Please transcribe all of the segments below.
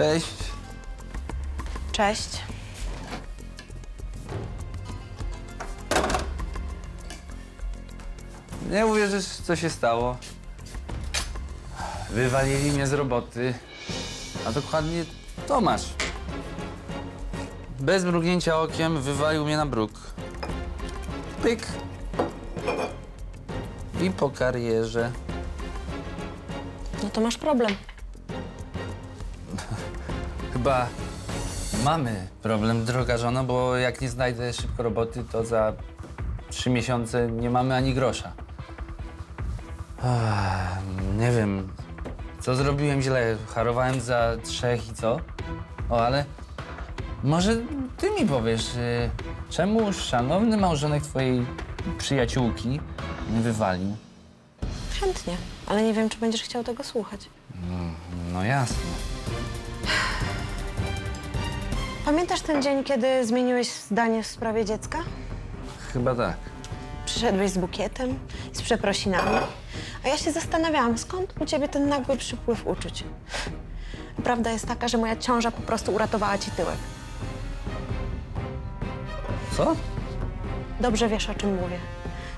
Cześć. Cześć. Nie uwierzysz, co się stało. Wywalili mnie z roboty, a dokładnie Tomasz. Bez mrugnięcia okiem wywalił mnie na bruk. Pyk. I po karierze. No to masz problem. Chyba mamy problem, droga żono, bo jak nie znajdę szybko roboty, to za trzy miesiące nie mamy ani grosza. Nie wiem, co zrobiłem źle. Harowałem za trzech i co? O, ale może ty mi powiesz, y, czemu szanowny małżonek twojej przyjaciółki mnie wywalił? Chętnie, ale nie wiem, czy będziesz chciał tego słuchać. No jasne. Pamiętasz ten dzień, kiedy zmieniłeś zdanie w sprawie dziecka? Chyba tak. Przyszedłeś z bukietem, z przeprosinami, a ja się zastanawiałam, skąd u ciebie ten nagły przypływ uczuć. Prawda jest taka, że moja ciąża po prostu uratowała ci tyłek. Co? Dobrze wiesz, o czym mówię.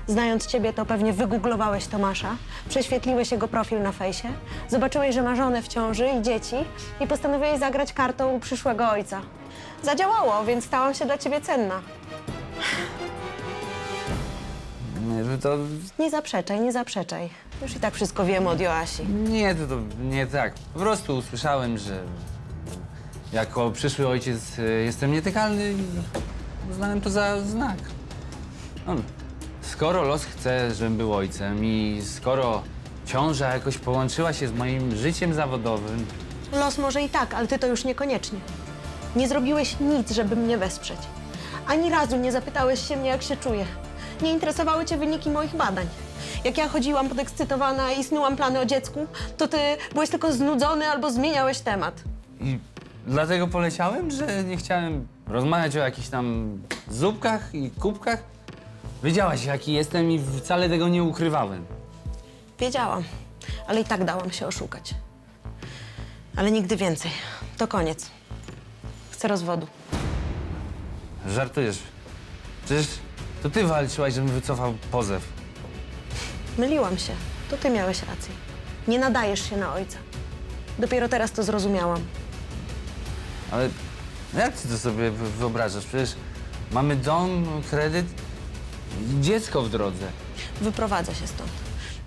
Znając ciebie, to pewnie wygooglowałeś Tomasza, prześwietliłeś jego profil na fejsie, zobaczyłeś, że ma żonę w ciąży i dzieci i postanowiłeś zagrać kartą przyszłego ojca. Zadziałało, więc stałam się dla ciebie cenna. Nie, to Nie zaprzeczaj, nie zaprzeczaj. Już i tak wszystko wiemy od Joasi. Nie, to, to nie tak. Po prostu usłyszałem, że jako przyszły ojciec e, jestem nietykalny i uznałem to za znak. No, skoro los chce, żebym był ojcem i skoro ciąża jakoś połączyła się z moim życiem zawodowym, Los może i tak, ale ty to już niekoniecznie. Nie zrobiłeś nic, żeby mnie wesprzeć. Ani razu nie zapytałeś się mnie, jak się czuję. Nie interesowały cię wyniki moich badań. Jak ja chodziłam podekscytowana i snułam plany o dziecku, to ty byłeś tylko znudzony albo zmieniałeś temat. i dlatego poleciałem, że nie chciałem rozmawiać o jakichś tam zupkach i kubkach. Wiedziałaś, jaki jestem i wcale tego nie ukrywałem. Wiedziałam, ale i tak dałam się oszukać. Ale nigdy więcej. To koniec. Chcę rozwodu. Żartujesz. Przecież to ty walczyłaś, żebym wycofał pozew. Myliłam się. To ty miałeś rację. Nie nadajesz się na ojca. Dopiero teraz to zrozumiałam. Ale jak ty to sobie wy- wyobrażasz? Przecież mamy dom, kredyt dziecko w drodze. Wyprowadzę się stąd.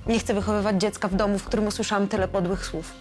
Nie chcę wychowywać dziecka w domu, w którym usłyszałam tyle podłych słów.